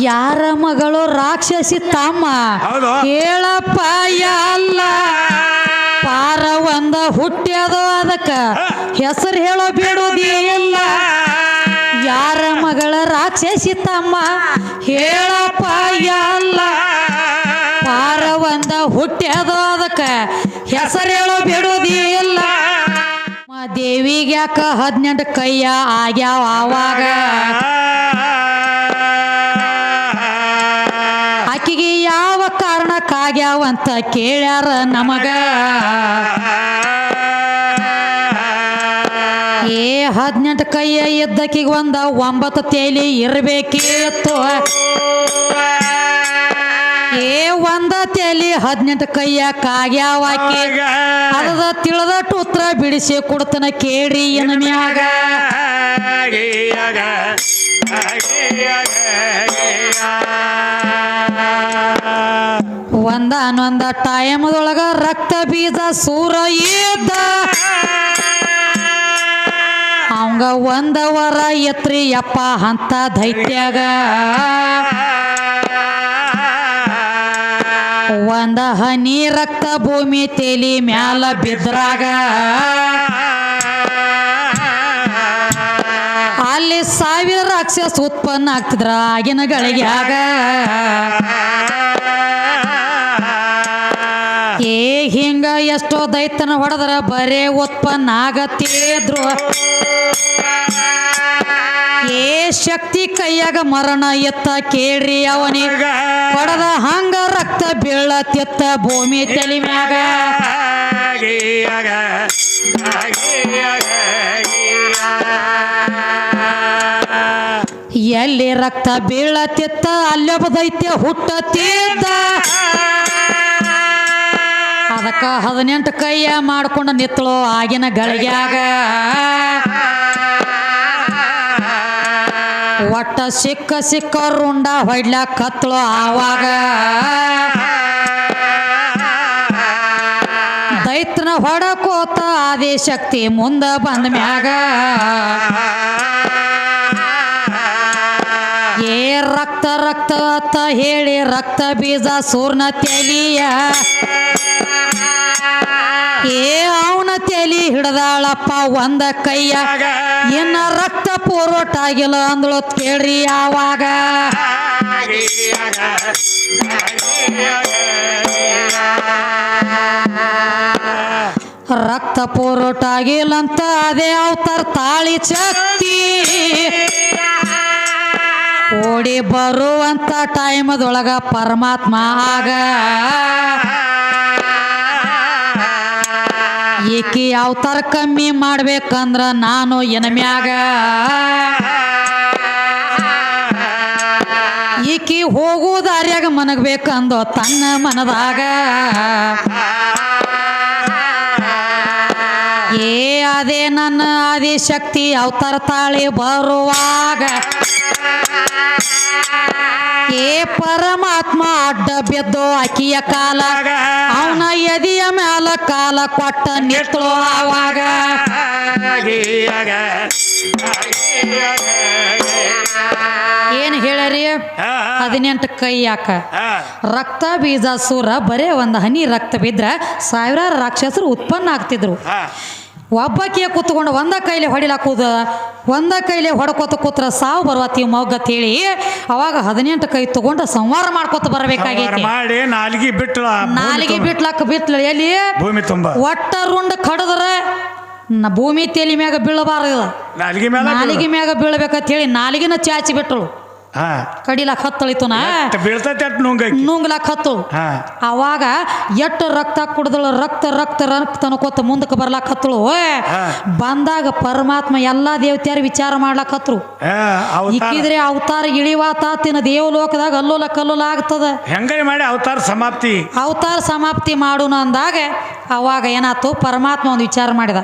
ಯಾರ ಮಗಳು ರಾಕ್ಷಸಿ ತಮ್ಮ? ಹೌದು. ಹೇಳಪ್ಪ ಅಲ್ಲ. ಪಾರ ಒಂದ ಹುಟ್ಟ್ಯದೋ ಅದಕ್ಕ. ಹೆಸರು ಹೇಳೋ ಬಿಡೋದೇ ಇಲ್ಲ. ಯಾರ ಮಗಳ ರಾಕ್ಷಸಿ ತಮ್ಮ? ಹೇಳಪ್ಪ ಅಲ್ಲ. ಪಾರ ಒಂದ ಹುಟ್ಟ್ಯದೋ ಅದಕ್ಕ. ಹೆಸರು ಹೇಳೋ ಬಿಡೋದೇ ಇಲ್ಲ. ಮಾ ದೇವಿಗೆ ಯಾಕ ಹದಿನೆಂಟು ಕೈಯ ಆಗ್ಯಾವ ಆವಾಗ? ಕಾರಣಕ್ಕಾಗ್ಯಾವ ಅಂತ ಕೇಳ್ಯಾರ ನಮಗ. ಏ ಹದಿನೆಂಟು ಕೈಯ ಇದ್ದಕ್ಕಿಗೆ ಒಂದ ಒಂಬತ್ತು ತೇಲಿ ಇರಬೇಕಿತ್ತು. ಏ ಒಂದ ತೇಲಿ ಹದಿನೆಂಟು ಕೈಯ ಕಾಗ್ಯಾವ ಆಕಿ. ಅದ ತಿಳಿದಟ್ಟು ಉತ್ತರ ಬಿಡಿಸಿ ಕೊಡ್ತನ ಕೇಳ್ರಿ ಮ್ಯಾಗ. ಒಂದ ಅನ್ನೊಂದ ಟೈಮದೊಳಗ ರಕ್ತ ಬೀಜ ಸೂರ ಇದ್ದ. ಅವಂಗ ಒಂದ ವರ ಎತ್ರಿ ಯಪ್ಪ ಅಂತ ದೈತ್ಯಾಗ. ಒಂದ ಹನಿ ರಕ್ತ ಭೂಮಿ ತೇಲಿ ಮ್ಯಾಲ ಬಿದ್ರಾಗ. ಅಲ್ಲಿ ಸಾವಿರ ರಾಕ್ಷಸ ಉತ್ಪನ್ನ ಆಗ್ತಿದ್ರ ಆಗಿನ ಗಳಿಗ್ಯಾಗ. ಏ, ಹಿಂಗ ಎಷ್ಟೋ ದೈತನ ಹೊಡೆದ್ರ ಬರೇ ಉತ್ಪನ್ನ ಆಗತ್ತಿದ್ರು ಏ, ಶಕ್ತಿ ಕೈಯಾಗ ಮರಣ ಎತ್ತ ಕೇಳ್ರಿ ಅವನಿಗ ಹೊಡೆದ ಹಂಗ ರಕ್ತ ಬೀಳತ್ತೆತ್ತ ಭೂಮಿ ತಲಿ ಮ್ಯಾಗ. ಎಲ್ಲಿ ರಕ್ತ ಬೀಳತ್ತಿತ್ತ ಅಲ್ಲೊಬ್ಬ ದೈತ್ಯ ಹುಟ್ಟತ್ತಿದ್ದ ಅದಕ್ಕ ಹದಿನೆಂಟು ಕೈಯ ಮಾಡ್ಕೊಂಡು ನಿತ್ತಳು ಆಗಿನ ಗಳಿಗ್ಯಾಗ. ಒಟ್ಟ ಸಿಕ್ಕ ಸಿಕ್ಕ ರುಂಡ ಹೊಡ್ಲಾಕ ಕತ್ತಳು ಆವಾಗ. ದೈತ್ರನ ಹೊಡಕೋತ ಆದಿ ಶಕ್ತಿ ಮುಂದ ಬಂದ ಮ್ಯಾಗ. ಏ ರಕ್ತ ರಕ್ತ ಅತ್ತ ಹೇಳಿ ರಕ್ತ ಬೀಜ ಸೂರ್ಣ ತೆಲಿಯ. ಏ ಅವನ ತೆಲಿ ಹಿಡ್ದಾಳಪ್ಪ ಒಂದ ಕೈಯ. ಇನ್ನ ರಕ್ತ ಪೂರ್ವಟ ಆಗಿಲ್ಲ ಅಂದಳು ಕೇಳ್ರಿ ಯಾವಾಗ. ರಕ್ತ ಪೂರ್ವಟ ಆಗಿಲ್ಲ ಅಂತ ಅದೇ ಅವತಾರ ತಾಳಿ ಚಕ್ತಿ. ಓಡಿ ಬರುವಂತ ಟೈಮದೊಳಗ ಪರಮಾತ್ಮ ಆಗ. ಈಕಿ ಅವತಾರ ಕಮ್ಮಿ ಮಾಡ್ಬೇಕಂದ್ರ ನಾನು ಎನಮ್ಯಾಗ. ಈಕಿ ಹೋಗು ದಾರ್ಯಾಗ ಮನಗಬೇಕಂದು ತನ್ನ ಮನದಾಗ. ಏ ಅದೇ ನನ್ನ ಆದಿ ಶಕ್ತಿ ಅವತಾರ ತಾಳಿ ಬರುವಾಗ. ಏ ಪರಮಾತ್ಮ ಅಡ್ಡ ಬಿದ್ದು ಆಕಿಯ ಕಾಲ. ಅವನ ಎದಿಯ ಮ್ಯಾಲ ಕಾಲ ಕೊಟ್ಟ ನಿತ್ತಳು ಆವಾಗ. ಏನ್ ಹೇಳರಿ ಹದಿನೆಂಟು ಕೈ ಯಾಕ? ರಕ್ತ ಬೀಜ ಸೂರ ಬರೇ ಒಂದು ಹನಿ ರಕ್ತ ಬಿದ್ರ ಸಾವಿರಾರು ರಾಕ್ಷಸರು ಉತ್ಪನ್ನ ಆಗ್ತಿದ್ರು. ಒಬ್ಬಾಕಿಯ ಕೂತ್ಕೊಂಡು ಒಂದ ಕೈಲಿ ಹೊಡಿಲಾಕುದ ಒಂದ ಕೈಲಿ ಹೊಡ್ಕೋತ ಕೂತ್ರ ಸಾವು ಬರುವತಿ ಮೌಗ ಹೇಳಿ ಅವಾಗ ಹದಿನೆಂಟು ಕೈ ತಗೊಂಡು ಸಂವಾರ ಮಾಡ್ಕೋತ ಬರಬೇಕಾಗಿತ್ತು ಮಾಡಿ ನಾಲ್ಗಿ ಬಿಟ್ಲ ನಾಲಿಗೆ ಬಿಟ್ಲಕ್ಕ ಬಿಟ್ಲ ಎಲ್ಲಿ? ಭೂಮಿ ತುಂಬಾ. ಒಟ್ಟ ರುಂಡ ಕಡದ್ರ ಭೂಮಿ ತೇಲಿ ಮ್ಯಾಗ ಬೀಳಬಾರ್ದು. ನಾಲ್ಗಿ ಮ್ಯಾಗ ಬೀಳ್ಬೇಕಂತ ಹೇಳಿ ನಾಲಿಗೆನ ಚಾಚಿ ಬಿಟ್ಟಳು ಕಡಿಲಾಕ ಹತ್ತಳಿತು ಬೀಳ್ತೈತೆ ನುಂಗ್ಲಾಕ ಹತ್ತು. ಅವಾಗ ಎಷ್ಟು ರಕ್ತ ಕುಡ್ದಳು ರಕ್ತ ರಕ್ತ ರಕ್ತ ಅನ್ಕೋತ ಮುಂದಕ್ಕೆ ಬರ್ಲಕ್ಕ ಹತ್ತಳು. ಬಂದಾಗ ಪರಮಾತ್ಮ ಎಲ್ಲಾ ದೇವತೆಯರು ವಿಚಾರ ಮಾಡ್ಲಾಕ ಹತ್ರು. ಇಕ್ಕಿದ್ರೆ ಅವತಾರ. ಇಳಿವಾತಾತಿನ ದೇವಲೋಕದಾಗ ಅಲ್ಲೋಲ ಕಲ್ಲೋಲ ಆಗ್ತದ. ಹೆಂಗೇ ಮಾಡಿ ಅವತಾರ ಸಮಾಪ್ತಿ? ಅವತಾರ ಸಮಾಪ್ತಿ ಮಾಡೋಣ ಅಂದಾಗ ಅವಾಗ ಏನಾತು? ಪರಮಾತ್ಮ ಒಂದು ವಿಚಾರ ಮಾಡಿದ.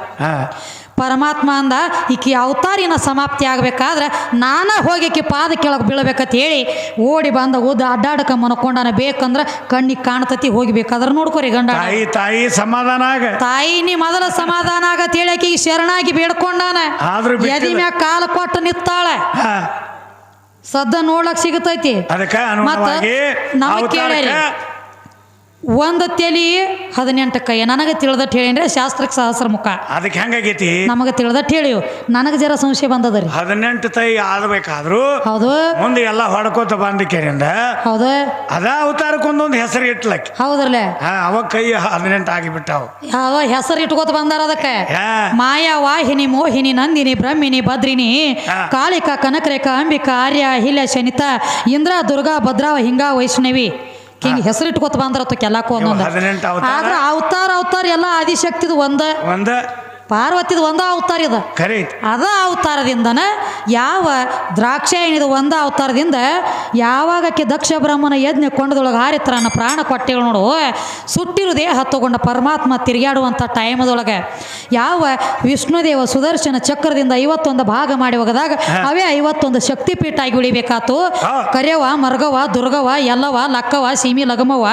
ಪರಮಾತ್ಮ ಅಂದ ಈಕಿ ಅವತಾರಿನ ಸಮಾಪ್ತಿ ಆಗಬೇಕಾದ್ರೆ ನಾನೇ ಹೋಗಿ ಈಕಿ ಪಾದ ಕೆಳಗೆ ಬೀಳ್ಬೇಕಂತ ಹೇಳಿ ಓಡಿ ಬಂದ ಉದ್ದ ಅಡ್ಡಾಡಕ ಮನ್ಕೊಂಡಾನ ಬೇಕಂದ್ರ ಕಣ್ಣಿಗೆ ಕಾಣ್ತತಿ ಹೋಗ್ಬೇಕಾದ್ರೆ ನೋಡ್ಕೋರಿ ಗಂಡ. ತಾಯಿ ತಾಯಿ ಸಮಾಧಾನ ಆಗ. ತಾಯಿ ನೀ ಮೊದಲ ಸಮಾಧಾನ ಆಗತ್ ಹೇಳಿ ಆಕಿಗೆ ಶರಣಾಗಿ ಬೇಡ್ಕೊಂಡಾನ. ಎದಿ ಮ್ಯಾಗ ಕಾಲ ಕೊಟ್ಟು ನಿತ್ತಾಳೆ ಸದ್ದ ನೋಡ್ಲಕ್ ಸಿಗತೈತಿ. ಅದಕ್ಕೆ ನಾವು ನಮಗ್ ಕೇಳ್ಯಾರಿ. ಒಂದು ತೆಲಿ ಹದಿನೆಂಟು ಕೈ. ನನಗೆ ತಿಳಿದಟ್ಟು ಹೇಳಿನ್ರಿ ಶಾಸ್ತ್ರಕ್ಕೆ ಸಹಸ್ರ ಮುಖ. ಅದಕ್ಕೆ ಹೆಂಗಾಗೈತಿ? ನಮಗೆ ತಿಳಿದಟ್ಟು ಹೇಳಿವು ನನಗೆ ಜರ ಸಂಶಯ ಬಂದದ ರೀ. ಹದಿನೆಂಟು ತೈ ಆದ್ರು ಹೌದು. ಮುಂದೆ ಎಲ್ಲ ಹೊಡ್ಕೋತ ಬಂದಿಕೆರಿಂದ ಹೌದು. ಅದ ಅವತಾರಕ್ಕೆ ಒಂದೊಂದು ಹೆಸರು ಇಟ್ಲಕ್ಕೆ. ಹೌದ್ರಲ್ಲ? ಅವ ಕೈ ಹದಿನೆಂಟು ಆಗಿಬಿಟ್ಟಾವು. ಯಾವ ಹೆಸರು ಇಟ್ಕೋತ ಬಂದಾರ ಅದಕ್ಕೆ. ಮಾಯಾ ವಾಹಿನಿ ಮೋಹಿನಿ ನಂದಿನಿ ಬ್ರಹ್ಮಿನಿ ಭದ್ರಿನಿ. ಕಾಳಿಕಾ ಕನಕರೇಖಾ ಅಂಬಿಕಾ ಆರ್ಯ ಹಿಲ್ಯ ಶನಿತ ಇಂದ್ರ ದುರ್ಗಾ ಭದ್ರಾವ ಹಿಂಗ ವೈಷ್ಣವಿ. ಹಿಂಗೆ ಹೆಸರು ಇಟ್ಕೋತ ಬಂದ್ರ ಕೆಲ್ಲಾಕು ಅನ್ನೋದು ಹದಿನೆಂಟು ಅವತಾರ. ಆದ್ರ ಅವತಾರ ಅವತಾರ ಎಲ್ಲ ಆದಿಶಕ್ತಿದು ಒಂದ. ಒಂದ. ಪಾರ್ವತಿದು ಒಂದ ಅವತಾರ ಇದು. ಖರೆ ಐತಿ ಅದ ಅವತಾರದಿಂದನ ಯಾವ ದ್ರಾಕ್ಷಾಯಣಿದ ಒಂದ ಅವತಾರದಿಂದ ಯಾವಾಗ ಆಕೆ ದಕ್ಷ ಬ್ರಹ್ಮನ ಯಜ್ಞ ಕೊಂಡದೊಳಗೆ ಹಾರಿತ್ರನ ಪ್ರಾಣ ಕೊಟ್ಟೆಗಳು ನೋಡು. ಸುಟ್ಟಿರು ದೇಹ ತಗೊಂಡ ಪರಮಾತ್ಮ ತಿರುಗಾಡುವಂಥ ಟೈಮದೊಳಗೆ ಯಾವ ವಿಷ್ಣುದೇವ ಸುದರ್ಶನ ಚಕ್ರದಿಂದ ಐವತ್ತೊಂದು ಭಾಗ ಮಾಡಿ ಹೋಗದಾಗ ಅವೇ ಐವತ್ತೊಂದು ಶಕ್ತಿಪೀಠ ಆಗಿ ಉಳಿಬೇಕಾತು. ಕರೆಯವ ಮರ್ಗವ ದುರ್ಗವ ಎಲ್ಲವ ಲಕ್ಕವ ಸೀಮಿ ಲಗಮವ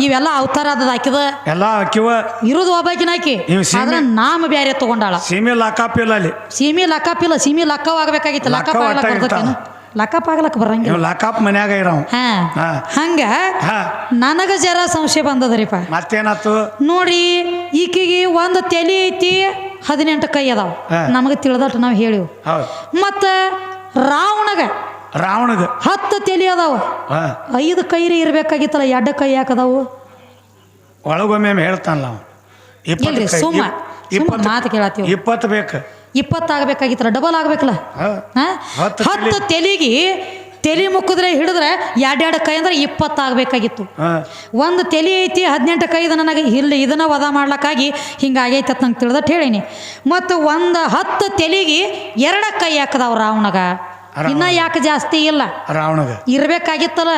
ಇವೆಲ್ಲ ಅವತಾರ ಅದ ಹಾಕಿದ ಎಲ್ಲ ಹಾಕಿವ ಇರುದು ಒಬ್ಬಾಕಿನ ಆಕಿ. ಇವ್ ಸೀಮೆ- ಆದ್ರೆ ನಾಮ ಬ್ಯಾರೆ ತಗೊಂಡಾಳ. ಸೀಮೆ ಲಕ್ಕಾಪಿಲ್ಲ ಅಲ್ಲಿ. ಸೀಮಿ ಲಕ್ಕಾಪಿಲ್ಲ ಸೀಮಿ ಲಕ್ಕವ್ ಆಗ್ಬೇಕಾಗಿತ್ತು. ಲಕ್ಕವ್ ಲಕ್ಕಪ್ ಆಗ್ಲಕ್ ಅಟ್ಟ ಬರ್ತೈತೇನು ಲಕ್ಕಪ್ ಆಗ್ಲಕ್ ಬರಂಗಿಲ್ಲ. ಲಕ್ಕಪ್ಪ ಮನ್ಯಾಗ ಇರವ್. ಹಾ. ಹಾ. ಹಂಗ ಹಾ. ನನಗ ಜರ ಸಂಶಯ ಬಂದದ್ರಿಪ್ಪ ಮತ್ತೇನಾತು? ನೋಡಿ ಈಕಿಗೆ ಒಂದು ತಲೆ ಐತಿ ಹದಿನೆಂಟು ಕೈ ಅದಾವ. ಹಾ. ನಮಗೆ ತಿಳಿದಟ್ಟು ನಾವು ಹೇಳಿವು. ಹೌದು. ಮತ್ತ ರಾವಣಗ ರಾವಣಗ. ಹತ್ತು ತಲೆ ಅದಾವ. ಹಾ. ಐದು ಕೈರಿ ಇರ್ಬೇಕಾಗಿತ್ತಲ್ಲ ಎಡ್ಡ ಕೈ ಯಾಕದಾವು ಒಳಗೊಮ್ಮೆ ಹೇಳ್ತಾನಲ್ಲ ಅವ. ಇಪ್ಪತ್ತು ಇಲ್ರಿ ಸುಮ್ಮ. ಮಾತು ಕೇಳತ್ತೀವಿ. ಇಪ್ಪತ್ತು ಬೇಕು. ಇಪ್ಪತ್ತು ಆಗ್ಬೇಕಾಗಿತ್ತಲ್ಲ ಡಬಲ್ ಆಗ್ಬೇಕಲ್ಲ? ಹತ್ತು ತೆಲಿಗಿ ತೆಲಿ ಮುಕ್ಕಿದ್ರೆ ಹಿಡಿದ್ರೆ ಎರಡೆರಡು ಕೈ ಅಂದ್ರೆ ಇಪ್ಪತ್ತು ಆಗಬೇಕಾಗಿತ್ತು. ಒಂದು ತೆಲಿ ಐತಿ ಹದಿನೆಂಟು ಕೈದು ನನಗೆ ಇಲ್ಲಿ ಇದನ್ನ ವಧ ಮಾಡ್ಲಕ್ಕಾಗಿ ಹಿಂಗಾಗೈತೆ ಅಂತ ನಂಗೆ ತಿಳಿದಟ್ಟು ಹೇಳೀನಿ ಮತ್ತು ಒಂದು ಹತ್ತು ತೆಲಿಗೆ ಎರಡ ಕೈ ಹಾಕದವ್ ರಾವಣಗ. ಇನ್ನ ಯಾಕೆ ಜಾಸ್ತಿ ಇಲ್ಲ? ರಾವಣಗ. ಇರ್ಬೇಕಾಗಿತ್ತಲ್ಲ.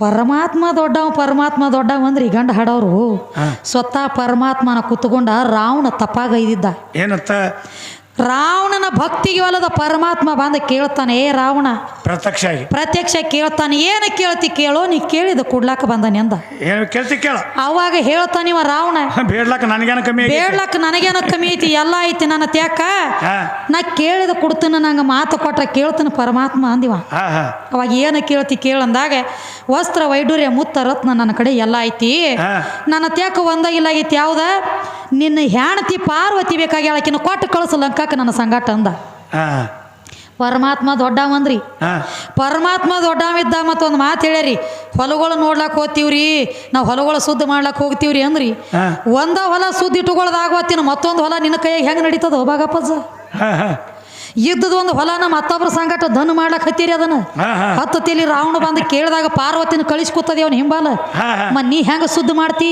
ಪರಮಾತ್ಮ ದೊಡ್ಡವ ಪರಮಾತ್ಮ ದೊಡ್ಡವ ಅಂದ್ರೆ ಈ ಗಂಡ ಹಾಡೋರು. ಸ್ವತಃ ಪರಮಾತ್ಮನ ಕುತ್ಕೊಂಡ ರಾವಣ ತಪ್ಪಾಗೈದಿದ್ದ ಏನತ್ತ ರಾವಣನ ಭಕ್ತಿಗೆ ಒಲದ ಪರಮಾತ್ಮ ಬಂದ ಕೇಳ್ತಾನೆ ಏ ರಾವಣ ಪ್ರತ್ಯಕ್ಷ ಆಗಿ ಪ್ರತ್ಯಕ್ಷ ಕೇಳ್ತಾನೆ ಏನು ಕೇಳ್ತಿ ಕೇಳೋ ನೀ ಕೇಳಿದ ಕೊಡ್ಲಾಕ ಬಂದಾನೆ ಅಂದ. ಏನು ಕೇಳ್ತಿ ಕೇಳ. ಅವಾಗ ಹೇಳ್ತಾನಿವ ರಾವಣ ಬೇಡ್ಲಕ್ಕ ನನಗೇನ ಕಮ್ಮಿ ಬೇಡ್ಲಕ್ಕ ನನಗೇನೋ ಕಮ್ಮಿ ಐತಿ ಎಲ್ಲ ಐತಿ ನನ್ನ ತ್ಯಾಕ. ನಾ ಕೇಳಿದ ಕೊಡ್ತೀನಿ ನಂಗೆ ಮಾತು ಕೊಟ್ರ ಕೇಳ್ತಾನೆ ಪರಮಾತ್ಮ ಅಂದಿವ. ಅವಾಗ ಏನು ಕೇಳ್ತಿ ಕೇಳಂದಾಗ ವಸ್ತ್ರ ವೈಡೂರ್ಯ ಮುತ್ತ ರತ್ನ ನನ್ನ ಕಡೆ ಎಲ್ಲ ಐತಿ. ನನ್ನ ತ್ಯಾಕ ಒಂದಾಗಿಲ್ಲ ಆಗೈತಿ ಯಾವ್ದ? ನಿನ್ನ ಹೆಣತಿ ಪಾರ್ವತಿ ಬೇಕಾಗಿ ಆಕಿನ ಕೊಟ್ಟು ಕಳಿಸು ಲಂಕಾಕ ನನ್ನ ಸಂಗಾಟ ಅಂದ. ಪರಮಾತ್ಮ ದೊಡ್ಡವಂದ್ರಿ. ಮಂದ್ರಿ ಪರಮಾತ್ಮ ದೊಡ್ಡವಿದ್ದ ಮತ್ತೊಂದು ಮಾತು ಹೇಳ್ಯಾರಿ ಹೊಲಗಳು ನೋಡ್ಲಾಕ್ ಹೋಗ್ತೀವ್ರಿ ನಾವು ಹೊಲಗಳು ಶುದ್ಧ ಮಾಡ್ಲಾಕ್ ಹೋಗ್ತೀವ್ರಿ ಅಂದ್ರಿ. ಒಂದ ಹೊಲ ಸುದ್ದಿ ಇಟ್ಟುಕೊಳ್ಳೋದಾಗ ಮತ್ತೊಂದು ಹೊಲ ನಿನ್ನ ಕೈಯಾಗ ಹೆಂಗೆ ನಡೀತದ ಹೋಗಾಗಪ್ಪ ಇದ್ದದ ಒಂದು ಹೊಲನ ಮತ್ತೊಬ್ಬರ ಸಂಗಟ ದನ್ ಮಾಡ್ಲಕ್ ಹತ್ತೀರಿ ಅದನ್ನ. ಹತ್ತು ತೆಲಿ ರಾವಣ ಬಂದು ಕೇಳಿದಾಗ ಪಾರ್ವತಿನ ಕಳಿಸ್ಕೊತದೆ ಅವ್ನ ಹಿಂಬಾಲ. ಮ ನೀ ಹೆಂಗ ಸುದ್ದಿ ಮಾಡ್ತಿ?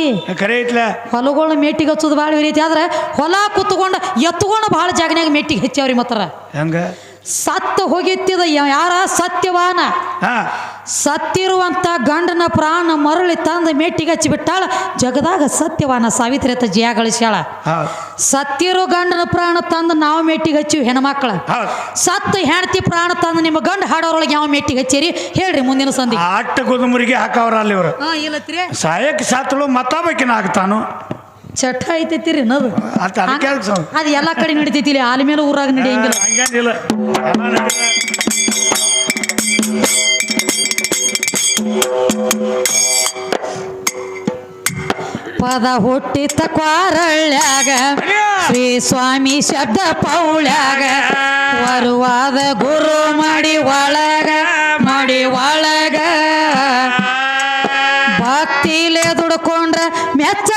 ಹೊಲಗಳನ್ನ ಮೇಟಿಗೆ ಹಚ್ಚೋದು ಭಾಳ ರೀತಿ ಆದ್ರೆ ಹೊಲ ಕುತ್ಕೊಂಡು ಎತ್ಕೊಂಡು ಭಾಳ ಜಾಗನ್ಯಾಗ ಮೇಟಿಗೆ ಹೆಚ್ಚವ್ರಿ ಮತ್ತರ. ಹೆಂಗ? ಸತ್ತ ಹೋಗಿತ್ತಿದ ಯಾರ ಸತ್ಯವಾನ? ಹಾ ಸತ್ತಿರುವಂತ ಗಂಡನ ಪ್ರಾಣ ಮರಳಿ ತಂದು ಮೆಟ್ಟಿಗೆ ಹಚ್ಚಿ ಬಿಟ್ಟಾಳ. ಜಗದಾಗ ಸತ್ಯವಾನ ಸಾವಿತ್ರಿ ಅಂತ ಜಯ ಗಳಿಸ್ಯಾಳ. ಸತ್ತಿರೋ ಗಂಡನ ಪ್ರಾಣ ತಂದು ನಾವು ಮೆಟ್ಟಿಗೆ ಹಚ್ಚಿವಿ ಹೆಣ್ಮಕ್ಳ. ಮಕ್ಕಳ ಸತ್ತ ಹೆಂಡತಿ ಪ್ರಾಣ ತಂದು ನಿಮ್ಮ ಗಂಡ ಹಾಡೋರೊಳಗೆ ಯಾವ ಮೆಟ್ಟಿಗೆ ಹಚ್ಚಿರಿ? ಹೇಳ್ರಿ ಮುಂದಿನ ಸಂಧಿ. ಅಟ್ಟ ಗುದುಮುರಿಗೆ ಹಾಕವ್ರ ಅಲ್ಲಿ ಇವರು. ಇಲ್ಲತ್ರಿ. ಸಾಯಕ್ಕೆ ಸಾತಳು ಮತ್ತಾಬೇಕಿನ ಆಗ್ತಾನು ಚಟ ಐತೈತಿರಿ ನದು ಅದ್. ಎಲ್ಲ ಕಡೆ ನಡಿತೈತಿ ಇಲ್ಲಿ ಆಲಿ ಮೇಲೆ ಊರಾಗ ನಡೆಯಂಗಿಲ್ಲ. ಹಂಗೇನಿಲ್ಲ. ಪದ ಹುಟ್ಟಿತ ಕ್ವಾರಳ್ಯಾಗ, ಶ್ರೀ ಸ್ವಾಮಿ ಶಬ್ದ ಪೌಳ್ಯಾಗ, ವರುವಾದ ಗುರು ಮಾಡಿ ಒಳಗ ಮಾಡಿ ಒಳಗ. ಭಕ್ತಿಲೆ ದುಡ್ಕೊಂಡ್ರ ಮೆಚ್ಚ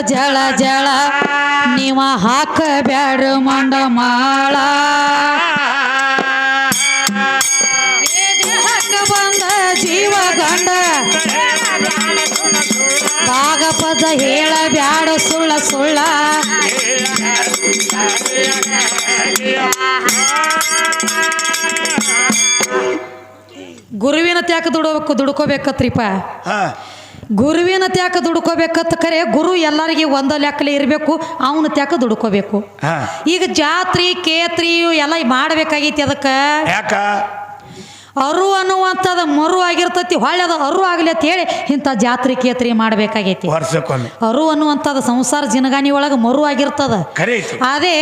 ಜಳ ಜಳ, ನೀವ ಹಾಕ ಬ್ಯಾಡ ಮಂಡ ಮಾಳ. ಬಂದ ಜೀವ ಗಂಡ. ಭಾಗಪದ ಹೇಳ ಬ್ಯಾಡ ಸುಳ್ಳ ಸುಳ್ಳ. ಗುರುವಿನ ತ್ಯಾಕ ದುಡಬೇಕು, ದುಡ್ಕೋಬೇಕತ್ರಿಪ್ಪ. ಹಾ. ಗುರುವಿನ ತ್ಯಾಕ ದುಡ್ಕೋಬೇಕಂತ ಕರೆ ಗುರು ಎಲ್ಲರಿಗೆ ಒಂದ ಲೆಕ್ಕಲೆ ಇರಬೇಕು ಅವನ ತ್ಯಾಕ ದುಡ್ಕೋಬೇಕು. ಈಗ ಜಾತ್ರಿ ಕೇತ್ರಿ ಎಲ್ಲ ಮಾಡಬೇಕಾಗೈತಿ ಅದಕ್ಕೆ. ಯಾಕ? ಅರು ಅನ್ನುವಂಥದ್ದು ಮರು ಆಗಿರ್ತೈತಿ ಹೊಳ್ಳೆ ಅದು ಅರು ಆಗಲಿ ಅಂತ ಹೇಳಿ ಇಂಥ ಜಾತ್ರೆ ಕೇತ್ರಿ ಮಾಡಬೇಕಾಗೈತಿ. ಅರು ಅನ್ನುವಂಥದ್ದು ಸಂಸಾರ ಜಿನಗಾನಿ ಒಳಗೆ ಮರು ಆಗಿರ್ತದ. ಅದೇ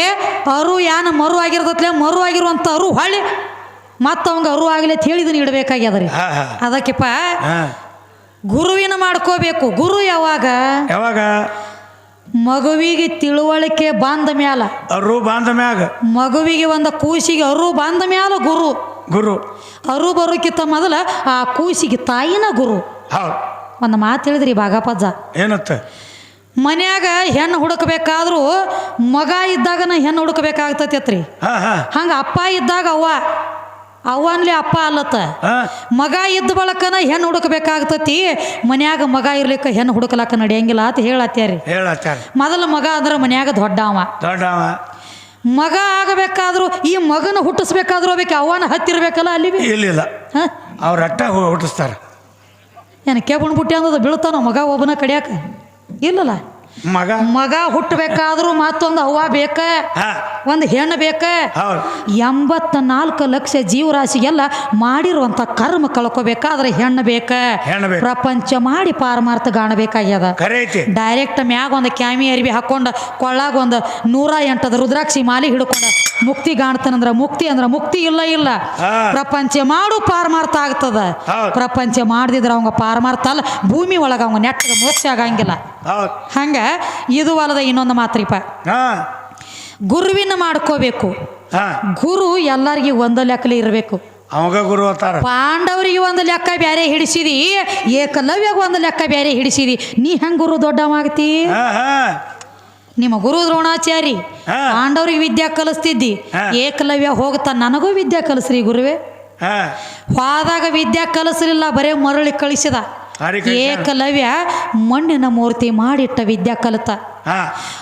ಅರು ಯಾನ ಮರು ಆಗಿರ್ತತ್ಲೆ ಮರು ಆಗಿರುವಂಥ ಅರು ಹೊಳ್ಳಿ ಮತ್ತವಂಗ ಅವಂಗ ಅರು ಆಗಲಿ ಅಂತ ಹೇಳಿ ಇದನ್ನ ಇಡಬೇಕಾಗ್ಯದ ರೀ ಅದಕ್ಕೆಪ್ಪ ಗುರುವಿನ ಮಾಡ್ಕೋಬೇಕು. ಗುರು ಯಾವಾಗ? ಯಾವಾಗ? ಮಗುವಿಗೆ ತಿಳುವಳಿಕೆ ಬಂದ ಮ್ಯಾಲ. ಅರು ಬಾಂಧ ಮ್ಯಾಗ. ಮಗುವಿಗೆ ಒಂದು ಕೂಸಿಗೆ ಅರು ಬಂದ ಮ್ಯಾಲ ಗುರು. ಗುರು. ಅರು ಬರೋಕ್ಕಿಂತ ಮೊದಲ ಆ ಕೂಸಿಗೆ ತಾಯಿನ ಗುರು. ಹೌದು. ಒಂದು ಮಾತು ಹೇಳಿದ್ರಿ ಭಾಗಪಜ್ಜ ಏನತ್ತ? ಮನ್ಯಾಗ ಹೆಣ್ಣು ಹುಡುಕಬೇಕಾದ್ರೂ ಮಗ ಇದ್ದಾಗನ ಹೆಣ್ಣು ಹುಡುಕಬೇಕಾಗ್ತೈತಿ ಹಂಗೆ ಅಪ್ಪ ಇದ್ದಾಗ ಅವ್ವ. ಅವ್ವ ಅನ್ಲಿ ಅಪ್ಪ ಅಲ್ಲತ್ತ. ಮಗ ಇದ್ದ ಬಳಕನ ಹೆಣ್ಣು ಹುಡುಕಬೇಕಾಗ್ತತಿ. ಮನ್ಯಾಗ ಮಗ ಇರ್ಲಿಕ್ಕ ಹೆಣ್ಣು ಹುಡುಕಲಾಕ ನಡೆಯಂಗಿಲ್ಲ ಅಂತ ಹೇಳತ್ಯಾರಿ. ಹೇಳತ್ತಾರ ಮೊದಲ ಮಗ ಅಂದ್ರೆ ಮನ್ಯಾಗ ದೊಡ್ಡವ. ದೊಡ್ಡವ. ಮಗ ಆಗಬೇಕಾದ್ರೂ ಈ ಮಗನ ಹುಟ್ಟಿಸ್ಬೇಕಾದ್ರೂ ಬೇಕೆ ಅವನ ಹತ್ತಿರ್ಬೇಕಲ್ಲ ಅಲ್ಲಿ ಹಾಂ. ಅವ್ರ ಅಟ್ಟ ಹುಟ್ಟಿಸ್ತಾರ. ಏನು ಕೆಬಣ್ ಬುಟ್ಟಿ ಅಂದದ ಬೀಳ್ತಾನ ಮಗ ಒಬ್ಬನ ಕಡಿಯಾಕ? ಇಲ್ಲಲ್ಲ. ಮಗ? ಮಗ ಹುಟ್ಟಬೇಕಾದ್ರೂ ಮತ್ತೊಂದು ಅವ್ವ ಬೇಕ? ಒಂದು ಹೆಣ್ಣು ಬೇಕ? ಎಂಬತ್ತ ನಾಲ್ಕು ಲಕ್ಷ ಜೀವರಾಶಿಗೆಲ್ಲ ಮಾಡಿರುವಂತ ಕರ್ಮ ಕಳ್ಕೊಬೇಕಾದ್ರೆ ಹೆಣ್ಣು ಬೇಕ. ಪ್ರಪಂಚ ಮಾಡಿ ಪಾರಮಾರ್ಥ ಕಾಣಬೇಕಾಗ್ಯದ ಡೈರೆಕ್ಟ್ ಮ್ಯಾಗ ಒಂದು ಕ್ಯಾಮಿ ಅರಿವಿ ಹಾಕೊಂಡು ಕೊಳ್ಳಾಗ ಒಂದು ನೂರ ಎಂಟದ ರುದ್ರಾಕ್ಷಿ ಮಾಲಿ ಹಿಡ್ಕೊಂಡು ಮುಕ್ತಿ ಕಾಣ್ತಾನಂದ್ರ ಮುಕ್ತಿ ಅಂದ್ರ ಮುಕ್ತಿ ಇಲ್ಲ ಇಲ್ಲ. ಪ್ರಪಂಚ ಮಾಡು ಪಾರಮಾರ್ಥ ಆಗ್ತದ. ಪ್ರಪಂಚ ಮಾಡಿದ್ರೆ ಅವಂಗ ಪಾರಮಾರ್ಥ ಅಲ್ಲ ಭೂಮಿ ಒಳಗ ಅವಂಗ ನೆಟ್ಟ ಮೋಕ್ಷ ಆಗಂಗಿಲ್ಲ. ಹಂಗ ಇದು ಅಲ್ಲದ ಇನ್ನೊಂದು ಮಾತ್ರಿಪ ಗುರುವಿನ ಮಾಡ್ಕೋಬೇಕು. ಗುರು ಎಲ್ಲರಿಗೆ ಒಂದು ಲೆಕ್ಕಲಿ ಇರಬೇಕು. ಅವಾಗ ಗುರು ಅಂತಾರ ಪಾಂಡವರಿಗೆ ಒಂದು ಲೆಕ್ಕ ಬ್ಯಾರೆ ಹಿಡಿಸಿದಿ ಏಕಲವ್ಯಾಗ ಒಂದು ಲೆಕ್ಕ ಬ್ಯಾರೆ ಹಿಡಿಸಿದಿ. ನೀ ಹೆಂಗ್ ಗುರು ದೊಡ್ಡವಾಗ್ತಿ? ನಿಮ್ಮ ಗುರು ದ್ರೋಣಾಚಾರಿ ಪಾಂಡವ್ರಿಗೆ ವಿದ್ಯಾ ಕಲಿಸ್ತಿದ್ದಿ. ಏಕಲವ್ಯ ಹೋಗ್ತಾ ನನಗೂ ವಿದ್ಯಾ ಕಲಿಸ್ರಿ ಗುರುವೇ. ಹೋದಾಗ ವಿದ್ಯಾ ಕಲಿಸಲಿಲ್ಲ ಬರೇ ಮರಳಿ ಕಳಿಸಿದ. ಏಕಲವ್ಯ ಮಣ್ಣಿನ ಮೂರ್ತಿ ಮಾಡಿಟ್ಟ ವಿದ್ಯಾ ಕಲಿತ.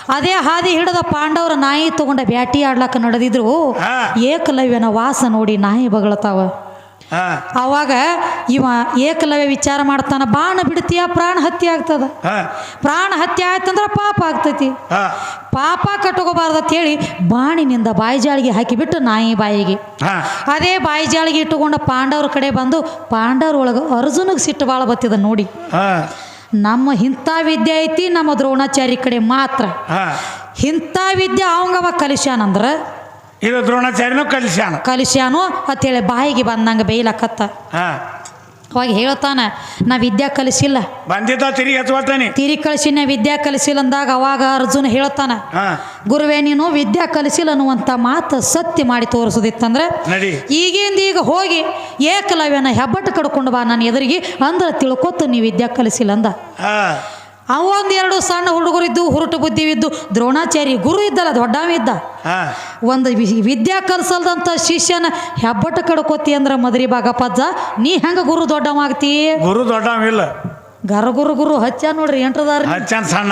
ಅದೇ ಹಾದಿ ಹಿಡಿದ ಪಾಂಡವರ ನಾಯಿ ತಗೊಂಡ ಬ್ಯಾಟಿ ಆಡ್ಲಕ್ಕ ನಡೆದಿದ್ರು ಏಕಲವ್ಯನ ವಾಸ ನೋಡಿ ನಾಯಿ ಬಗಳತಾವ. ಅವಾಗ ಇವ ಏಕಲವ್ಯ ವಿಚಾರ ಮಾಡ್ತಾನ ಬಾಣ ಬಿಡ್ತೀಯ ಪ್ರಾಣ ಹತ್ಯೆ ಆಗ್ತದ? ಪ್ರಾಣ ಹತ್ಯೆ ಆಯ್ತಂದ್ರ ಪಾಪ ಆಗ್ತೈತಿ. ಪಾಪ ಕಟ್ಕೋಬಾರ್ದು ಅಂತ ಹೇಳಿ ಬಾಣಿನಿಂದ ಬಾಯಿ ಜಾಳಿಗೆ ಹಾಕಿಬಿಟ್ಟು ನಾಯಿ ಬಾಯಿಗೆ. ಅದೇ ಬಾಯಿ ಜಾಳಿಗೆ ಇಟ್ಟುಕೊಂಡ ಪಾಂಡವ್ರ ಕಡೆ ಬಂದು ಪಾಂಡವ್ರ ಒಳಗೆ ಅರ್ಜುನಿಗೆ ಸಿಟ್ಟು ಬಾಳ ಬತ್ತಿದ ನೋಡಿ. ನಮ್ಮ ಇಂಥ ವಿದ್ಯೆ ಐತಿ ನಮ್ಮ ದ್ರೋಣಾಚಾರಿ ಕಡೆ ಮಾತ್ರ. ಇಂಥ ವಿದ್ಯೆ ಅವಂಗವ ಕಲಿಸ್ಯಾನಂದ್ರ ಇದು ದ್ರೋಣಾಚಾರ್ಯನು ಕಲಿಸ್ಯಾನ. ಕಲಿಸ್ಯಾನು ಅಂತೇಳಿ ಬಾಯಿಗೆ ಬಂದಂಗೆ ಬೇಯ್ಲಕತ್ತ. ಹಾ. ಅವಾಗ ಹೇಳ್ತಾನ ನಾ ವಿದ್ಯಾ ಕಲಿಸಿಲ್ಲ. ಬಂದಿದ್ದ ತಿರುಗಿ ಹಚ್ಕೊತಾನೆ ತಿರಿ ನಾ ವಿದ್ಯಾ ಕಲಿಸಿಲ್ಲ ಅಂದಾಗ ಅವಾಗ ಅರ್ಜುನ ಹೇಳ್ತಾನ ಗುರುವೇ ನೀನು ವಿದ್ಯಾ ಕಲಿಸಿಲ್ಲ ಅನ್ನುವಂಥ ಮಾತು ಸತ್ಯ ಮಾಡಿ ತೋರಿಸೋದಿತ್ತಂದ್ರೆ ಈಗಿಂದ ಈಗ ಹೋಗಿ ಏಕಲವ್ಯನ ಹೆಬ್ಬಟ್ಟು ಕಡ್ಕೊಂಡು ಬಾ ನನ್ನ ಎದುರಿಗೆ ಅಂದ್ರೆ ತಿಳ್ಕೊತ ನೀ ವಿದ್ಯಾ ಕಲಿಸಿಲ್ಲ ಅಂದ ಹಾ ಅವ ಒಂದು ಎರಡು ಸಣ್ಣ ಹುಡುಗರಿದ್ದು ಹುರುಟು ಬುದ್ಧಿವಿದ್ದು ದ್ರೋಣಾಚಾರಿ ಗುರು ಇದ್ದಲ್ಲ ದೊಡ್ಡವ ಇದ್ದ. ಒಂದು ವಿದ್ಯಾ ಕಲ್ಸಲ್ದಂಥ ಶಿಷ್ಯನ ಹೆಬ್ಬಟ್ಟು ಕಡ್ಕೋತಿ ಅಂದ್ರೆ ಮದರಿ ಭಾಗಪ್ಪಜ್ಜ ನೀ ಹೆಂಗ ಗುರು ದೊಡ್ಡವಾಗ್ತಿ ಗುರು ದೊಡ್ಡವಿಲ್ಲ ಗರ ಗುರು ಗುರು ಹಚ್ಚ ನೋಡ್ರಿ ಎಂಟ್ರದಾರ ಸಣ್ಣ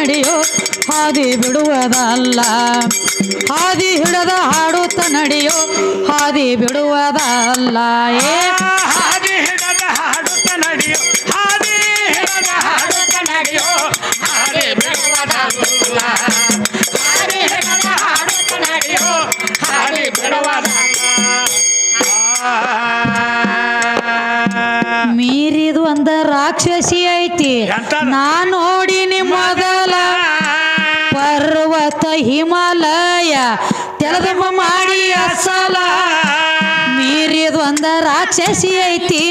ನಡೆಯೋ ಹಾದಿ ಬಿಡುವುದಲ್ಲ. ಹಾದಿ ಹಿಡದ ಹಾಡುತ್ತ ನಡೆಯೋ ಹಾದಿ ಬಿಡುವುದಲ್ಲ. ಏ ಹಾದಿ ಹಿಮಾಲಯ ತೆಲದಪ್ಪ ಮಾಡಿ ಅಸಲ ಮೀರಿದೊಂದ ರಾಕ್ಷಸಿ ಐತಿ,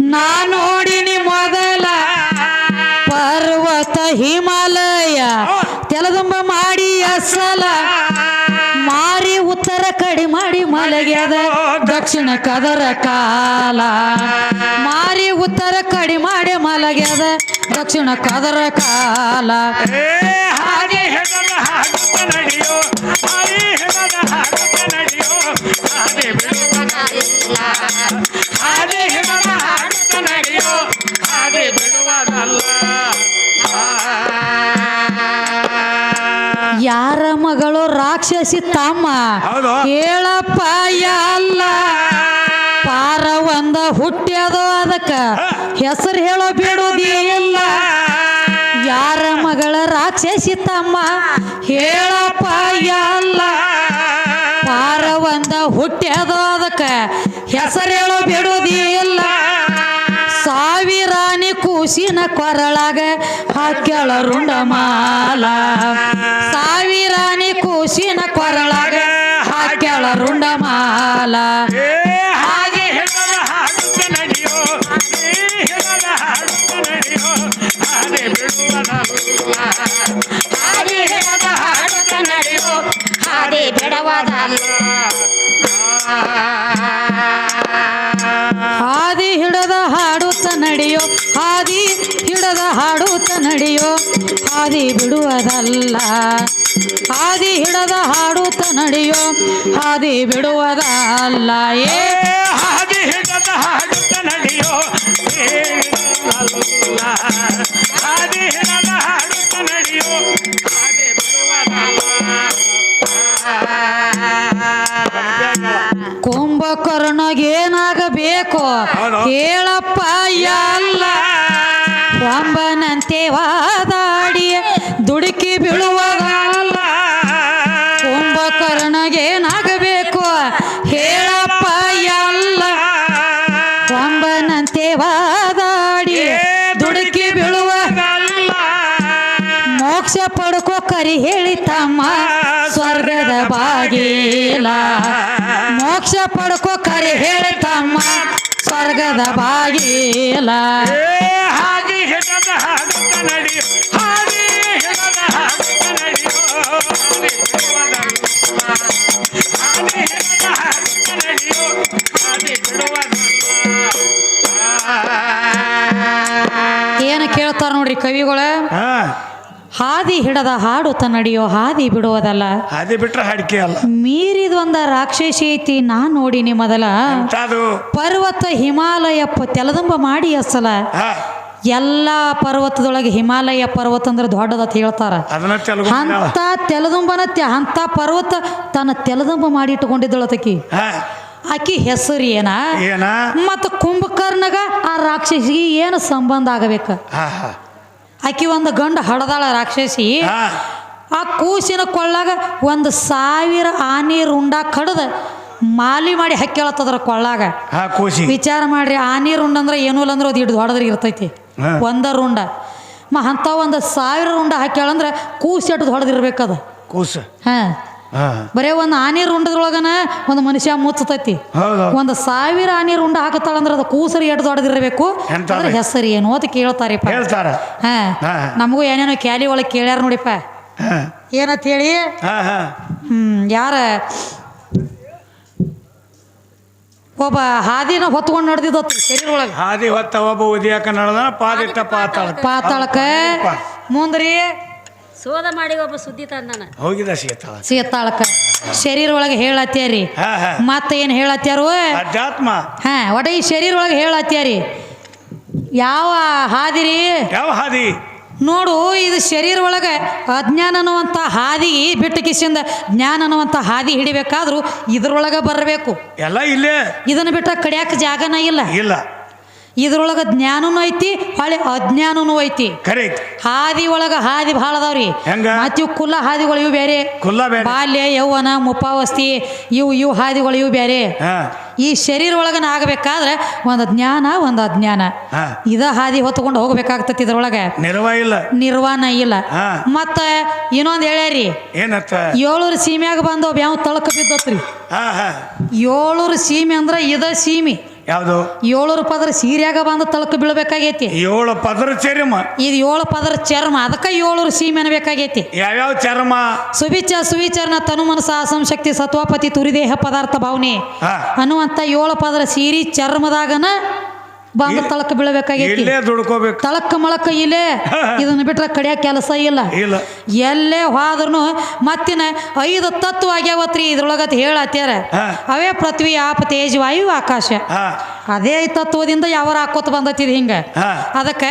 ನಾ ನೋಡಿನಿ ಮೊದಲ. ಪರ್ವತ ಹಿಮಾಲಯ ತೆಲದಂಬ ಮಾಡಿ ಅಸಲ ಮಾರಿ ಉತ್ತರ ಕಡಿ ಮಾಡಿ ಮಲಗ್ಯದ ದಕ್ಷಿಣ ಕದರ ಕಾಲ. ಮಾರಿ ಉತ್ತರ ಕಡಿ ಮಾಡಿ ಮಲಗ್ಯದ ದಕ್ಷಿಣ ಕದರ ಕಾಲ. ಯಾರ ಮಗಳು ರಾಕ್ಷಸಿ ತಮ್ಮ. ಹೇಳಪ್ಪ ಅಲ್ಲ ಪಾರ ಒಂದ ಹುಟ್ಟ್ಯದೋ ಅದಕ್ಕ. ಹೆಸರು ಹೇಳೋ ಬಿಡುವುದಿಲ್ಲ ಯಾರ ಮಗಳ ರಾಕ್ಷಸಿ ತಮ್ಮ? ಹೇಳಪ್ಪ, ಎಲ್ಲ ಪಾರ ಒಂದ ಹುಟ್ಟ್ಯದೋ ಅದಕ್ಕೆ ಹೇಳೋ ಬಿಡೋದಿಲ್ಲ ಸಾವಿರಾನಿ ಕೂಸಿನ ಕೊರಳಾಗ ಹಾಕ್ಯಾಳ ರುಂಡಮಾಲ. ಸಾವಿರಾನಿ ಕೂಸಿನ ಕೊರಳಾಗ ಹಾಕ್ಯಾಳ ರುಂಡಮಾಲ. ಏ ಹಾದಿ ಹಿಡದ ಹಾಡುತ್ತ ನಡೆಯೋ, ಹಾದಿ ಹಿಡದ ಹಾಡುತ್ತ ನಡೆಯೋ, ಹಾದಿ ಬಿಡುವುದಲ್ಲ. ಹಾದಿ ಹಿಡದ ಹಾಡುತ್ತ ನಡೆಯೋ, ಹಾದಿ ಬಿಡುವುದಲ್ಲ. ಏ, ಹಾದಿ ಹಿಡದ ಹಾಡುತ್ತ ನಡೆಯೋ ಹೇಳಿದಲ್ಲ ಹಾದಿ ಹಿಡದ ಹಾಡುತ್ತ ನಡೆಯೋ ಹಾದಿ. ಬಿಡುವುದಲ್ಲ ಕುಂಭಕರ್ಣಗೇನಾಗಬೇಕು ಕೇಳಪ್ಪ ಎಲ್ಲ ಕೊಂಬನಂತೆ ವಾದಾಡಿ ದುಡುಕಿ ಬೀಳುವುದಲ್ಲ ಮೋಕ್ಷ ಪಡ್ಕೋ ಕರಿ ಹೇಳಿತಮ್ಮ ಸ್ವರ್ಗದ ಬಾಗಿಲ. ಮೋಕ್ಷ ಪಡ್ಕೋ ಕರಿ ಹೇಳಿತಮ್ಮ ಸ್ವರ್ಗದ ಬಾಗಿಲ. ಏನು ಕೇಳ್ತಾರ ನೋಡ್ರಿ ಕವಿಗಳ? ಹಾದಿ ಹಿಡದ ಹಾಡು ತನ್ನಡಿಯೋ ಹಾದಿ ಬಿಡುವುದಲ್ಲ. ಹಾದಿ ಬಿಟ್ರೆ ಹಾಡಿಕೆ ಅಲ್ಲ. ಮೀರಿದ ಒಂದ ರಾಕ್ಷಸಿ ಐತಿ ನಾ ನೋಡಿನಿ ಮೊದಲ. ಪರ್ವತ ಹಿಮಾಲಯ ತೆಲದಂಬ ಮಾಡಿ ಅಸಲ ಹಾ. ಎಲ್ಲ ಪರ್ವತದೊಳಗೆ ಹಿಮಾಲಯ ಪರ್ವತ ಅಂದ್ರೆ ದೊಡ್ಡದತ್ ಹೇಳ್ತಾರ. ಅದನ್ನ ತೆಲುಗು ಅಂತ ತೆಲದುಂಬನ ಅಂತ ಪರ್ವತ ತನ್ನ ತೆಲದುಂಬ ಮಾಡಿ ಇಟ್ಕೊಂಡಿದ್ದಳತಕಿ ಹಾ. ಆಕಿ ಹೆಸರು ಏನ? ಏನ? ಮತ್ತು ಕುಂಭಕರ್ಣಗ ಆ ರಾಕ್ಷಸಿಗೆ ಏನು ಸಂಬಂಧ ಆಗಬೇಕು? ಹಾ ಹಾ. ಆಕಿ ಒಂದು ಗಂಡು ಹಡದಾಳ ರಾಕ್ಷಸಿ. ಆ ಕೂಸಿನ ಕೊಳ್ಳಾಗ ಒಂದು ಸಾವಿರ ಆನೆ ರುಂಡ ಕಡ್ದ ಮಾಲಿ ಮಾಡಿ ಹಕ್ಕೇಳತ್ತದ್ರ ಕೊಳ್ಳಾಗ ವಿಚಾರ ಮಾಡ್ರಿ ಆನೆ ರುಂಡ ಅಂದ್ರೆ ಏನೂ ಇಲ್ಲ ಅಂದ್ರೆ ಅದು ಹಿಡ್ದು ಇರ್ತೈತಿ. ಒಂದ ರುಂಡ. ಮ ಅಂಥ ಒಂದು ಸಾವಿರ ರುಂಡ ಹಾಕ್ಯಾಳಂದ್ರೆ ಕೂಸಿ ಅಟ್ಟು ದೊಡ್ಡದಿರ್ಬೇಕದ ಕೂಸು. ಹಾ. ಬರೇ ಒಂದು ಆನೆ ರುಂಡದೊಳಗನ ಒಂದು ಮನುಷ್ಯ ಮುಚ್ಚತೈತಿ. ಒಂದು ಸಾವಿರ ಆನೆ ರುಂಡ ಹಾಕತ್ತಾಳಂದ್ರೆ ಅದು ಕೂಸರಿ ಎಡ್ ದೊಡ್ಡದಿರಬೇಕು ಅಂದ್ರೆ ಹೆಸರು ಏನು ಅಂತ ಕೇಳ್ತಾರೆ ಹೇಳ್ತಾರ. ಹಾ. ನಮಗೂ ಏನೇನೋ ಕ್ಯಾಲಿ ಒಳಗೆ ಕೇಳ್ಯಾರ ನೋಡಿಪ್ಪ. ಏನತ್ ಹೇಳಿ ಹ್ಮ್ ಯಾರ? ಒಬ್ಬ ಹಾದಿನ ಹೊತ್ಕೊಂಡು ಶರೀರ ಒಳಗೆ ಹಾದಿ ಹೊತ್ತ ಒಬ್ಬ ಉದಿಯಾಕ ನಡೆದ ಪಾದಿಟ್ಟ ಪಾತಾಳ ಪಾತಾಳಕ ಮುಂದ್ರಿ. ಸೋದ ಮಾಡಿ ಒಬ್ಬ ಸುದ್ದಿ ತಂದಾನ. ಹೋಗಿದ ಸೀತಾಳ ಸೀತಾಳಕ ಶರೀರ ಒಳಗೆ ಹೇಳತ್ಯಾರಿ. ಹಾ ಹಾ. ಮತ್ತೆ ಏನು ಹೇಳತ್ಯಾರು? ಅಧ್ಯಾತ್ಮ. ಹಾ ಒಟ ಈ ಶರೀರ ಒಳಗೆ ಹೇಳತ್ಯಾರಿ. ಯಾವ ಹಾದಿರಿ? ಯಾವ ಹಾದಿ? ನೋಡು ಇದು ಶರೀರ ಒಳಗೆ ಅಜ್ಞಾನ ಅನ್ನುವಂಥ ಹಾದಿ ಬಿಟ್ಟು ಕಿಸಿಂದ ಜ್ಞಾನ ಅನ್ನುವಂಥ ಹಾದಿ ಹಿಡಿಬೇಕಾದ್ರೂ ಇದ್ರೊಳಗೆ ಬರಬೇಕು. ಎಲ್ಲ ಇಲ್ಲೇ. ಇದನ್ನು ಬಿಟ್ಟ ಕಡಿಯಾಕ ಜಾಗನ ಇಲ್ಲ. ಇಲ್ಲ. ಇದ್ರೊಳಗೆ ಜ್ಞಾನನೂ ಐತಿ ಹೊಳೆ ಅಜ್ಞಾನನೂ ಐತಿ. ಹಾದಿ ಒಳಗ ಹಾದಿ ಬಹಳ ಅದಾವ್ರಿ. ಮತ್ತ ಇವು ಕುಲ್ಲ ಹಾದಿಗಳು ಇವು ಬೇರೆ ಬಾಲ್ಯ ಯೌವನ ಮುಪಾವಸ್ತಿ ಇವು ಇವು ಹಾದಿಗಳು ಇವು ಬೇರೆ ಈ ಶರೀರ ಒಳಗನ ಆಗಬೇಕಾದ್ರೆ ಒಂದು ಜ್ಞಾನ ಒಂದು ಅಜ್ಞಾನ. ಇದ ಹಾದಿ ಹೊತ್ಕೊಂಡು ಹೋಗ್ಬೇಕಾಗ್ತತಿ ಇದ್ರೊಳಗೆ. ನಿರ್ವ ಇಲ್ಲ. ನಿರ್ವಾಣ ಇಲ್ಲ. ಮತ್ತ ಇನ್ನೊಂದು ಹೇಳ್ಯಾರಿ. ಏನತ್ತ ಏಳೂರು ಸೀಮ್ಯಾಗ ಬಂದು ಯಾವ ತಳಕ ಬಿದ್ದತ್ರಿ. ಏಳೂರು ಸೀಮೆ ಅಂದ್ರೆ ಇದ ಸೀಮೆ. ಯಾವುದು? ಏಳು ಪದರ ಸೀರ್ಯಾಗ ಬಂದು ತಲಕ ಬೀಳ್ಬೇಕಾಗೈತಿ. ಏಳು ಪದರ ಚರ್ಮ. ಇದು ಏಳು ಪದರ ಚರ್ಮ ಅದಕ್ಕೆ ಏಳು ಸೀಮೆ ಅನ್ಬೇಕಾಗೈತಿ ಯಾವ್ಯಾವ ಚರ್ಮ? ಸುವಿಚ ಸುವಿಚಾರನ ತನು ಮನಸ ಶಕ್ತಿ ಸತ್ವಪತಿ ತುರಿದೇಹ ಪದಾರ್ಥ ಭಾವನೆ. ಅನ್ನುವಂತ ಅನ್ನುವಂಥ ಏಳು ಪದರ ಸೀರಿ ಚರ್ಮದಾಗನ ಬಂದು ತಳಕ ಬೀಳ್ಬೇಕಾಗೈತಿ. ಇಲ್ಲೇ ದುಡ್ಕೋಬೇಕು. ತಳಕ ಮಳಕ ಇಲ್ಲೇ. ಇದನ್ನ ಬಿಟ್ರೆ ಕಡಿಯ ಕೆಲಸ ಇಲ್ಲ. ಇಲ್ಲ. ಎಲ್ಲೇ ಹೋದ್ರೂ ಮತ್ತಿನ ಐದು ತತ್ವ ಆಗ್ಯಾವತ್ರಿ ಇದ್ರೊಳಗತ್ ಹೇಳತ್ಯಾರ. ಅವೇ ಪೃಥ್ವಿ ಆಪ ತೇಜ್ ವಾಯು ಆಕಾಶ. ಅದೇ ತತ್ವದಿಂದ ಯಾವಾರ ಹಾಕೋತ ಬಂದತಿದ್ ಹಿಂಗ? ಅದಕ್ಕೆ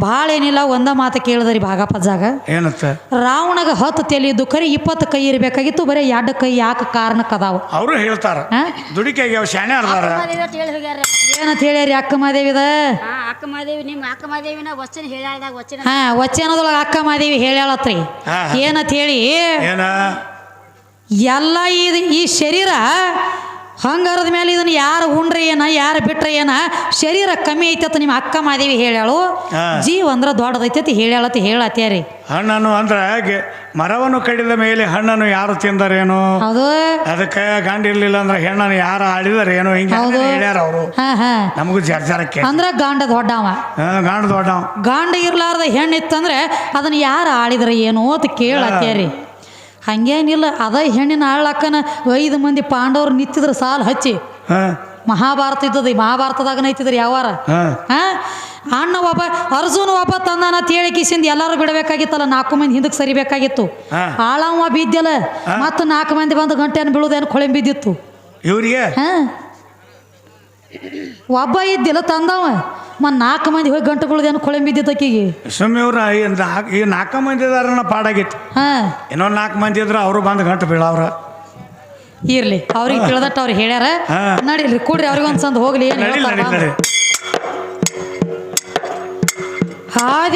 ಭಾಳ ಏನಿಲ್ಲ ಒಂದ ಮಾತು ಕೇಳಿದ್ರಿ ಭಾಗಪಜಾಗ ಏನತ್ತ ರಾವಣಗ ಹತ್ತು ತೆಲೆ ಇದ್ದು ಕರೆ ಇಪ್ಪತ್ತು ಕೈ ಇರಬೇಕಾಗಿತ್ತು ಬರೀ ಎರಡು ಕೈ ಯಾಕೆ ಕಾರಣಕ್ಕದಾವು ಅವರು ಹೇಳ್ತಾರ? ದುಡಿಕೆಗೆ ಶಾಣೆ ಅರ್ದಾರ ಅಂತ ಹೇಳಿ ಹೋಗ್ಯಾರ ಏನಂತ ಹೇಳ್ಯಾರಿ ಅಕ್ಕ ಮಾದೇವಿದ ಹಾ ಅಕ್ಕ ಮಾದೇವಿ ನಿಮ್ಮ ಅಕ್ಕ ಮಾದೇವಿನ ವಚನ ಹೇಳ್ಯಾಳ್ದಾಗ ವಚನ. ಹಾ ವಚನದೊಳಗೆ ಅಕ್ಕ ಮಾದೇವಿ ಹೇಳ್ಯಾಳತ್ರಿ. ಏನಂತ ಹೇಳಿ? ಏನ? ಎಲ್ಲ ಇದು ಈ ಶರೀರ ಹಂಗಾರದ ಮೇಲೆ ಇದನ್ನ ಯಾರು ಉಂಡ್ರಿ ಏನ ಯಾರು ಬಿಟ್ರೆ ಏನ ಶರೀರ ಕಮ್ಮಿ ಐತತ್ ನಿಮ್ಮ ಅಕ್ಕ ಮಾದೇವಿ ಹೇಳ್ಯಾಳು. ಜೀವ ಅಂದ್ರ ದೊಡ್ಡದೈತಿ ಹೇಳ್ಯಾಳತಿ ಹೇಳತ್ಯಾರಿ. ಹಣ್ಣನ್ನು ಅಂದ್ರೆ ಮರವನ್ನು ಕಡಿದ ಮೇಲೆ ಹಣ್ಣನ್ನು ಯಾರು ತಿಂದರೇನು? ಅದಕ್ಕೆ ಗಂಡ ಇರ್ಲಿಲ್ಲ ಅಂದ್ರೆ ಹೆಣ್ಣನ್ನು ಯಾರು ಆಡಿದರೇನು ಹಿಂಗೆ. ಹೇಳ್ಯಾರ ಅವರು. ನಮಗೂ ಜರ್ಜರಕ್ಕೆ ಅಂದ್ರೆ ಗಾಂಡ ದೊಡ್ಡವ ಗಂಡ ದೊಡ್ಡವ ಗಾಂಡ ಇರ್ಲಾರ್ದ ಹೆಣ್ಣಿತ್ತಂದ್ರೆ ಅದನ್ನ ಯಾರು ಆಳಿದ್ರ ಏನು ಅಂತ ಕೇಳತ್ಯಾರಿ. ಹಂಗೇನಿಲ್ಲ ಅದ ಹೆಣ್ಣಿನ ಆಳಕ್ಕನ ಐದು ಮಂದಿ ಪಾಂಡವರು ನಿಂತಿದ್ರು ಸಾಲು ಹಚ್ಚಿ. ಮಹಾಭಾರತ ಇದ್ದದ ಈ ಮಹಾಭಾರತದಾಗ ಐತಿದ್ರಿ ಯಾವಾರ? ಹಾ. ಅಣ್ಣ ಒಬ್ಬ ಅರ್ಜುನ್ ಒಬ್ಬ ತಂದಾನ ತೇಳಿ ಕಿಸಿಂದ ಎಲ್ಲರೂ ಬಿಡಬೇಕಾಗಿತ್ತಲ್ಲ ನಾಲ್ಕು ಮಂದಿ ಹಿಂದಕ್ಕೆ ಸರಿಬೇಕಾಗಿತ್ತು. ಆಳವ ಬಿದ್ದಲ್ಲ ಮತ್ತು ನಾಲ್ಕು ಮಂದಿ ಬಂದು ಗಂಟೆಯನ್ನು ಬೀಳುದೇನು ಕೊಳೆ ಬಿದ್ದಿತ್ತು. ಇವರಿಗೆ? ಹಾ. ಒಬ್ಬ ಇದ್ದಿಲ್ಲ ತಂದವ. ಮತ್ತು ನಾಲ್ಕು ಮಂದಿ ಹೋಗಿ ಗಂಟೆ ಏನು ಕೊಳೆ ಬಿದ್ದಿತ್ತು ಆಕಿಗೆ? ಸುಮ್ಮನೆ ಇವ್ರ ಈ ನಾಲ್ಕು ಮಂದಿ ಇದಾರನ್ನ ಪಾಡಾಗಿತ್ತು. ಹಾಂ. ಇನ್ನೊಂದು ನಾಲ್ಕು ಮಂದಿ ಇದ್ರೆ ಅವರು ಬಂದು ಗಂಟು ಬೀಳವ್ರ. ಇರ್ಲಿ ಅವ್ರಿಗೆ ತಿಳಿದಟ್ಟು ಅವ್ರು ಹೇಳ್ಯಾರ. ನಡೀಲಿ ಕೂಡ್ರಿ ಅವ್ರಿಗೆ ಒಂದು ಸಂದ್ ಹೋಗ್ಲಿ ಏನು ಹಾದಿ